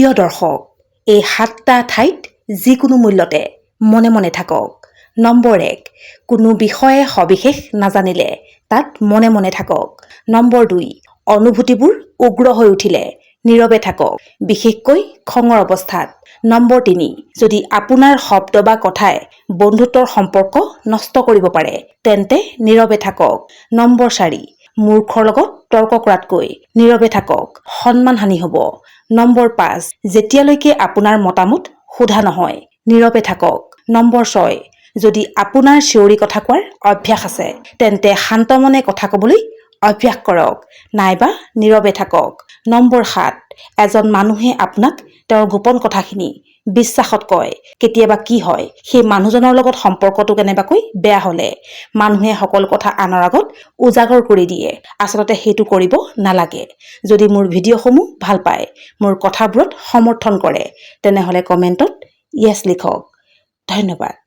প্ৰিয় দৰ্শক, এই সাতটা ঠাইত যিকোনো মূল্যতে মনে মনে থাকক। নম্বৰ এক, কোনো বিষয়ে সবিশেষ নাজানিলে তাত মনে মনে থাকক। নম্বৰ দুই, অনুভূতিবোৰ উগ্ৰ হৈ উঠিলে, নীৰৱে থাকক, বিশেষকৈ খঙৰ অৱস্থাত। নম্বৰ তিনি, যদি আপোনাৰ শব্দ বা কথাই বন্ধুত্বৰ সম্পৰ্ক নষ্ট কৰিব পাৰে, তেন্তে নীৰৱে থাকক। নম্বৰ চাৰি মূৰ্খৰ লগত তৰ্ক কৰাতকৈ নীৰৱে থাকক। সন্মানহানি হ'ব। নম্বৰ পাঁচ, যেতিয়ালৈকে আপোনাৰ মতামত সোধা নহয়, নীৰৱে থাকক। নম্বৰ ছয়, যদি আপোনাৰ চিঞৰি কথা কোৱাৰ অভ্যাস আছে, তেন্তে শান্তমনে কথা ক'বলৈ অভ্যাস কৰক, নাইবা নীৰৱে থাকক। নম্বৰ সাত, এজন মানুহে আপোনাক তেওঁৰ গোপন কথাখিনি বিশ্বাসত কয় কেতিয়াবা কি হয় সেই মানুহজনৰ লগত সম্পৰ্কটো কেনেবাকৈ বেয়া হ'লে। মানুহে সকলো কথা আনৰ আগত উজাগৰ কৰি দিয়ে। আচলতে সেইটো কৰিব নালাগে। যদি মোৰ ভিডিঅ'সমূহ ভাল পায় মোৰ কথাবোৰত সমৰ্থন কৰে তেনেহ'লে কমেণ্টত য়েছ লিখক। ধন্যবাদ।